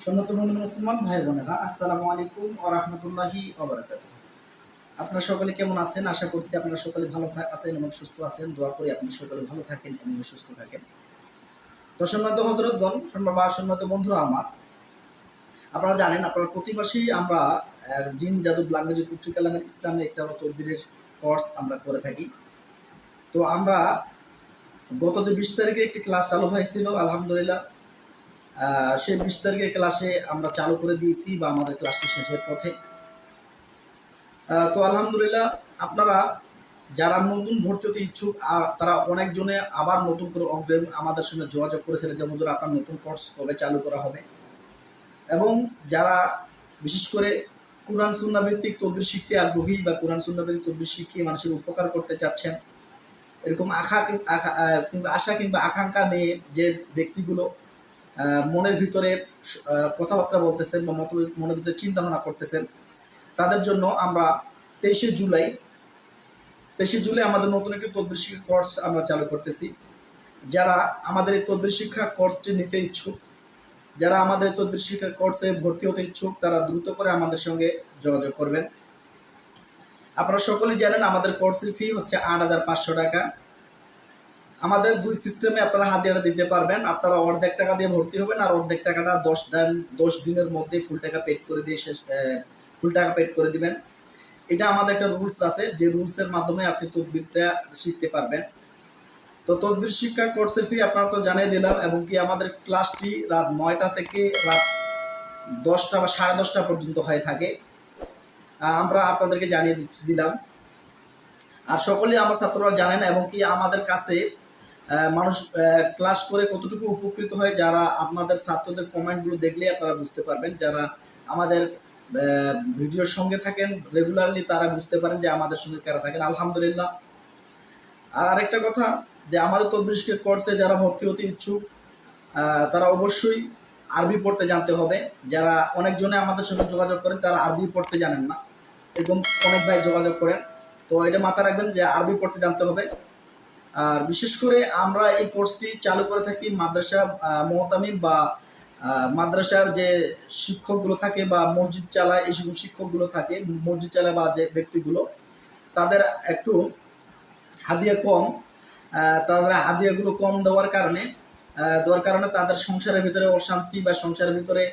মুসলমান ভাই আসসালামু আলাইকুম আপনারা সকলে কেমন আছেন? আশা করছি আপনারা সকলে ভালো আছেন এবং সুস্থ আছেন। দোয়া করি আপনারা সকলে ভালো থাকেন এবং সুস্থ থাকেন। তো সম্মানিত হজরতগণ সম্মান বা সম্মানিত বন্ধুরা আমার, আপনারা জানেন, আপনারা প্রতি আমরা জিন জাদু ল্যাঙ্গুয়েজ কুফরি কালামের ইসলামের একটা তদবিরের কোর্স আমরা করে থাকি। তো আমরা গত যে বিশ তারিখে একটি ক্লাস চালু হয়েছিল, আলহামদুলিল্লাহ সেই বিশ তারিখের ক্লাসে আমরা চালু করে দিয়েছি বা আমাদের ক্লাসটি শেষের পথে। তো আলহামদুলিল্লাহ আপনারা যারা নতুন ভর্তি হতে ইচ্ছুক তারা অনেকজনে আবার নতুন করে অগ্রিম আমাদের সঙ্গে যোগাযোগ করেছিলেন যে, হুজুর, আপনার নতুন কোর্স কবে চালু করা হবে? এবং যারা বিশেষ করে কোরআন সুন্না ভিত্তিক শিখতে আগ্রহী বা কোরআন সুন্না ভিত্তিক শিখিয়ে মানুষের উপকার করতে চাচ্ছেন, এরকম আশা কিংবা আশা কিংবা আকাঙ্ক্ষা নিয়ে যে ব্যক্তিগুলো মনের ভিতরে কথাবার্তা বলতেছেন বা মত- মনের ভিতরে চিন্তা ভাবনা করতেছেন, তাদের জন্য আমরা তেইশে জুলাই তেইশে জুলাই আমাদের নতুন একটি তদবির শিক্ষা কোর্স আমরা চালু করতেছি। যারা আমাদের এই তদবির শিক্ষা কোর্সটি নিতে ইচ্ছুক, যারা আমাদের তদবির শিক্ষা কোর্সে ভর্তি হতে ইচ্ছুক, তারা দ্রুত করে আমাদের সঙ্গে যোগাযোগ করবেন। আপনারা সকলেই জানেন আমাদের কোর্সের ফি হচ্ছে আট হাজার পাঁচশো টাকা। আমাদের দুই সিস্টেমে আপনারা হাতিয়ারা দিতে পারবেন। আপনারা অর্ধেক টাকা দিয়ে ভর্তি হবেন আর অর্ধেক টাকাটা দশ দিন, দশ দিনের মধ্যে ফুল টাকা পেড করে দিয়ে শেষ ফুল টাকা পেড করে দিবেন। এটা আমাদের একটা রুলস আছে, যে রুলসের মাধ্যমে আপনি তদবিরটা শিখতে পারবেন। তো তদবির শিক্ষা কোর্সের ফি আপনারা তো জানিয়ে দিলাম, এবং কি আমাদের ক্লাসটি রাত নয়টা থেকে রাত দশটা বা সাড়ে দশটা পর্যন্ত হয়ে থাকে। আমরা আপনাদেরকে জানিয়ে দিচ্ছি, দিলাম। আর সকলেই আমার ছাত্ররা জানেন, এবং কি আমাদের কাছে মানুষ ক্লাস করে কতটুকু উপকৃত হয় যারা আপনাদের ছাত্রদের কমেন্টগুলো দেখলে আপনারা বুঝতে পারবেন। যারা আমাদের ভিডিওর সঙ্গে থাকেন রেগুলারলি তারা বুঝতে পারেন যে আমাদের সঙ্গে কারা থাকেন। আলহামদুলিল্লাহ। আর আরেকটা কথা, যে আমাদের তদবিরকে কোর্সে যারা ভর্তি হতে ইচ্ছুক তারা অবশ্যই আরবি পড়তে জানতে হবে। যারা অনেকজনে আমাদের সঙ্গে যোগাযোগ করেন, তারা আরবি পড়তে জানেন না। এরকম অনেক ভাই যোগাযোগ করেন। তো এটা মাথায় রাখবেন যে আরবি পড়তে জানতে হবে। আর বিশেষ করে আমরা এই কোর্সটি চালু করে থাকি মাদ্রাসা মোহতামিম বা মাদ্রাসার যে শিক্ষকগুলো থাকে বা মসজিদ চালায়, এই সকল শিক্ষকগুলো থাকে, মসজিদ চালায় বা যে ব্যক্তিগুলো, তাদের একটু হাদিয়া কম তাদের হাদিয়াগুলো কম দেওয়ার কারণে দেওয়ার কারণে তাদের সংসারের ভিতরে অশান্তি বা সংসারের ভিতরে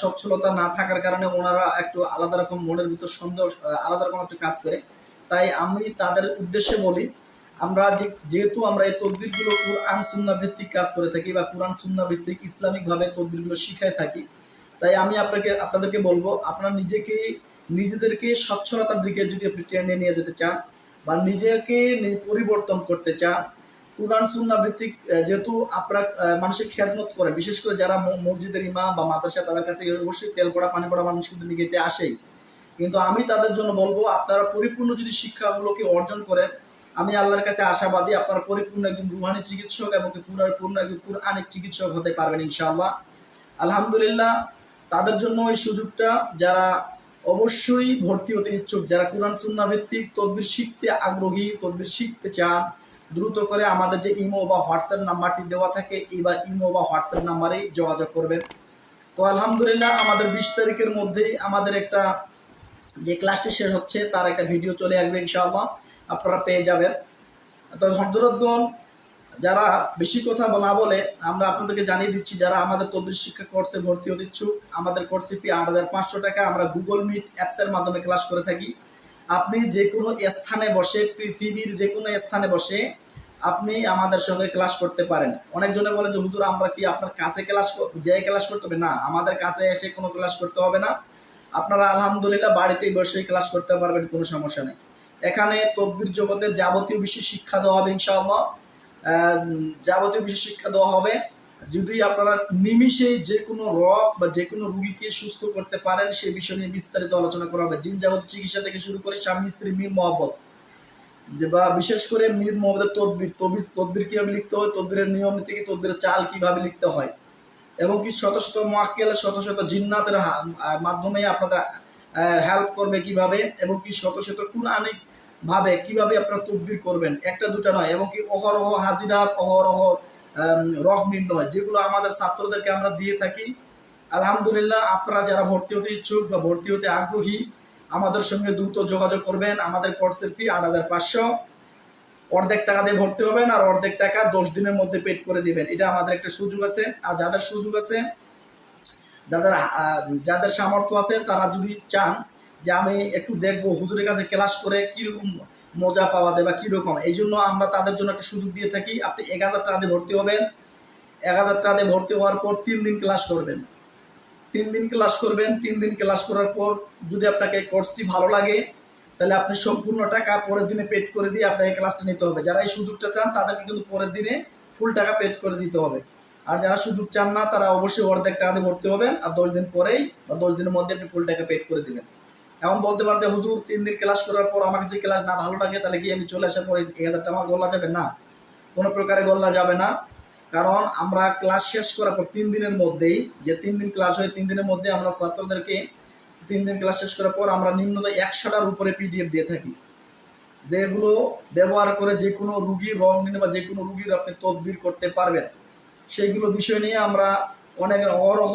সচ্ছলতা না থাকার কারণে ওনারা একটু আলাদা রকম মনের ভিতর সন্দেহ আলাদা রকম একটা কাজ করে। তাই আমি তাদের উদ্দেশ্যে বলি আমরা যেহেতু আমরা এই তদবিরগুলো কোরআন সুন্না ভিত্তিক কাজ করে থাকি বা কোরআন সুন্না ভিত্তিক ইসলামিকভাবে তদবিরগুলো শিখায় থাকি, তাই আমি আপনাকে আপনাদেরকে বলব, আপনারা নিজেকে নিজেদেরকে স্বচ্ছলতার দিকে যদি আপনি টেনে নিয়ে যেতে চান বা নিজেকে পরিবর্তন করতে চান, কোরআন সুন্না ভিত্তিক যেহেতু আপনারা মানুষের খেয়াজমত করে বিশেষ করে যারা মসজিদের ইমাম বা মাদ্রাসা, তাদের কাছে অবশ্যই তেল পড়া, পানি পড়া মানুষ কিন্তু নিগেতে আসেই। কিন্তু আমি তাদের জন্য বলব, আপনারা পরিপূর্ণ যদি শিক্ষাগুলোকে অর্জন করেন আমি আল্লাহর কাছে আশাবাদী, আপনারা পরিপূর্ণ একজন রুহানি চিকিৎসক এবং পূর্ণ একজন পুরানিক চিকিৎসক হতে পারবেন ইনশাআল্লাহ। আলহামদুলিল্লাহ, তাদের জন্য এই সুযোগটা যারা অবশ্যই ভর্তি হতে ইচ্ছুক, যারা কোরআন সুন্না ভিত্তিক তদবির শিখতে আগ্রহী, তদবির শিখতে চান, দ্রুত করে আমাদের যে ইমো বা হোয়াটসঅ্যাপ নাম্বারটি দেওয়া থাকে এই বা ইমো বা হোয়াটসঅ্যাপ নাম্বারেই যোগাযোগ করবেন। তো আলহামদুলিল্লাহ, আমাদের বিশ তারিখের মধ্যেই আমাদের একটা যে ক্লাসটি শেষ হচ্ছে, তার একটা ভিডিও চলে আসবে ইনশাআল্লাহ। আপনারা পেয়ে যাবেন। তো হজরতগণ যারা বেশি কথা না বলে, আমরা আপনাদেরকে জানিয়ে দিচ্ছি, যারা আমাদের তদবির শিক্ষা কোর্সে ভর্তি হতে ইচ্ছুক, আমাদের কোর্সে ফি আট হাজার পাঁচশো টাকা, আমরা গুগল মিট অ্যাপসের মাধ্যমে ক্লাস করে থাকি। আপনি যে কোনো স্থানে বসে, পৃথিবীর যে কোনো স্থানে বসে, আপনি আমাদের সঙ্গে ক্লাস করতে পারেন। অনেকজনে বলে যে, হুজুর, আমরা কি আপনার কাছে ক্লাস যে ক্লাস করতে হবে? না, আমাদের কাছে এসে কোনো ক্লাস করতে হবে না। আপনারা আলহামদুলিল্লাহ বাড়িতেই বসে ক্লাস করতে পারবেন, কোনো সমস্যা নেই। এখানে তদবির জগতের যাবতীয় বিষয় শিক্ষা দেওয়া হবে ইনশাআল্লাহ। যাবতীয় বিষয় শিক্ষা দেওয়া হবে। যদি আপনারা নিমিষে যে কোনো রোগ বা যে কোনো রুগীকে সুস্থ করতে পারেন সেই বিষয় নিয়ে বিস্তারিত আলোচনা করা হবে। জিন যাবতীয় চিকিৎসা থেকে শুরু করে স্বামী, স্ত্রী মহব্বত। যে বা বিশেষ করে মীর, মহব্বতের তদবির তবির তদবির কীভাবে লিখতে হয়, তদবিরের নিয়ম থেকে তদবিরের চাল কীভাবে লিখতে হয়। এবং কি শত শত মোয়াক্কেল, শত শত জিন্নাতের মাধ্যমে আপনাদের হেল্প করবে কীভাবে, এবং কি শত শত কুরআনিক ভাবে কীভাবে আপনারা তদবির করবেন, একটা দুটা নয়, এবং কি অহরহ হাজিরাত অহরহ রক নির্ণয়, যেগুলো আমাদের ছাত্রদেরকে আমরা দিয়ে থাকি। আলহামদুলিল্লাহ, আপনারা যারা ভর্তি হতে ইচ্ছুক বা ভর্তি হতে আগ্রহী, আমাদের সঙ্গে দ্রুত যোগাযোগ করবেন। আমাদের কোর্সের ফি আট হাজার পাঁচশো। অর্ধেক টাকা দিয়ে ভর্তি হবেন আর অর্ধেক টাকা দশ দিনের মধ্যে পেড করে দিবেন। এটা আমাদের একটা সুযোগ আছে। আর যাদের সুযোগ আছে, যাদের যাদের সামর্থ্য আছে, তারা যদি চান যে আমি একটু দেখব হুজুরের কাছে ক্লাস করে কীরকম মজা পাওয়া যায় বা কীরকম। এই জন্য আমরা তাদের জন্য একটা সুযোগ দিয়ে থাকি, আপনি এক হাজার টাকা ভর্তি হবেন। এক হাজার টাকা দিয়ে ভর্তি হওয়ার পর তিন দিন ক্লাস করবেন। তিন দিন ক্লাস করবেন, তিন দিন ক্লাস করার পর যদি আপনাকে কোর্সটি ভালো লাগে, তাহলে আপনি সম্পূর্ণ টাকা পরের দিনে পেড করে দিয়ে আপনাকে ক্লাসটা নিতে হবে। যারা এই সুযোগটা চান, তাদেরকে কিন্তু পরের দিনে ফুল টাকা পেড করে দিতে হবে। আর যারা সুযোগ চান না, তারা অবশ্যই অর্ধেক টাকা দিয়ে ভর্তি হবেন, আর দশ দিন পরেই বা দশ দিনের মধ্যে আপনি ফুল টাকা পেড করে দিবেন। এখন বলতে পারেন যে, হুজুর, তিন দিন ক্লাস করার পর আমাকে যদি ক্লাস না ভালো লাগে, তাহলে কি আমি চলে আসার পরে এক হাজার টাকা গল্লা যাবে? না, কোনো প্রকারে গল্লা যাবে না। কারণ আমরা ক্লাস শেষ করার পর তিন দিনের মধ্যেই, যে তিন দিন ক্লাস হয়, তিন দিনের মধ্যে আমরা ছাত্রদেরকে তিন দিন ক্লাস শেষ করার পর আমরা নিম্নত একশোটার উপরে পিডিএফ দিয়ে থাকি। যেগুলো ব্যবহার করে যে কোনো রুগীর রং নিয়ে বা যে কোনো রুগীর আপনি তদবির করতে পারবেন। সেইগুলো বিষয় নিয়ে আমরা অনেক অহরহ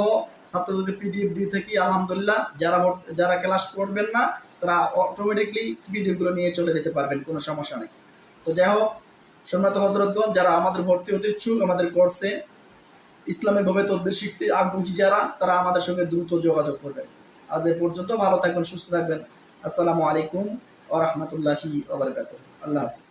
ছাত্রদেরকে পিডিএফ দিয়ে থাকি, আলহামদুলিল্লাহ। যারা যারা ক্লাস করবেন না, তারা অটোমেটিকলি পিডিএফগুলো নিয়ে চলে যেতে পারবেন, কোনো সমস্যা নেই। তো যাই হোক, সম্মানিত হজরতগঞ্জ যারা আমাদের ভর্তি হতে ইচ্ছুক, আমাদের কোর্সে ইসলামিকভাবে তদবির শিখতে আগ্রহী যারা, তারা আমাদের সঙ্গে দ্রুত যোগাযোগ করবেন। আজ এ পর্যন্ত ভালো থাকবেন, সুস্থ থাকবেন। আসসালামু আলাইকুম ওরহমতুল্লাহি ওবরকাত আল্লাহ হাফিজ।